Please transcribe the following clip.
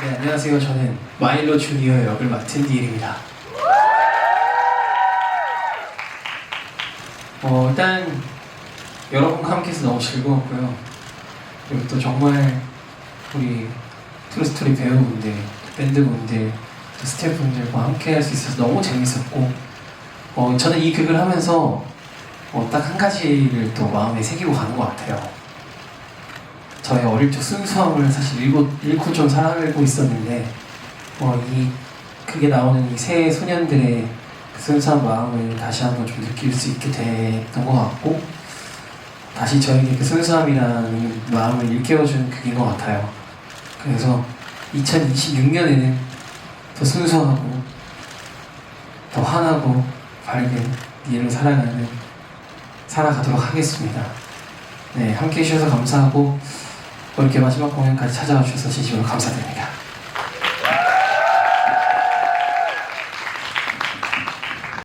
네, 안녕하세요. 저는 마일로 주니어 역을 맡은 니엘입니다. 어, 일단 여러분과 함께해서 너무 즐거웠고요. 그리고 또 정말 우리 트루스토리 배우분들, 밴드분들, 또 스태프분들과 함께 할 수 있어서 너무 재밌었고 어, 저는 이 극을 하면서 어, 딱 한 가지를 또 마음에 새기고 가는 것 같아요. 저의 어릴 적 순수함을 사실 잃고, 잃고 좀 살아가고 있었는데 어, 이 그게 나오는 이 새 소년들의 그 순수한 마음을 다시 한번 좀 느낄 수 있게 됐던 것 같고 다시 저에게 그 순수함이라는 마음을 일깨워주는 극인 것 같아요. 그래서 2026년에는 더 순수하고 더 환하고 밝은 니엘로 살아가는 살아가도록 하겠습니다. 네, 함께 해주셔서 감사하고 이렇게 마지막 공연까지 찾아와 주셔서 진심으로 감사드립니다.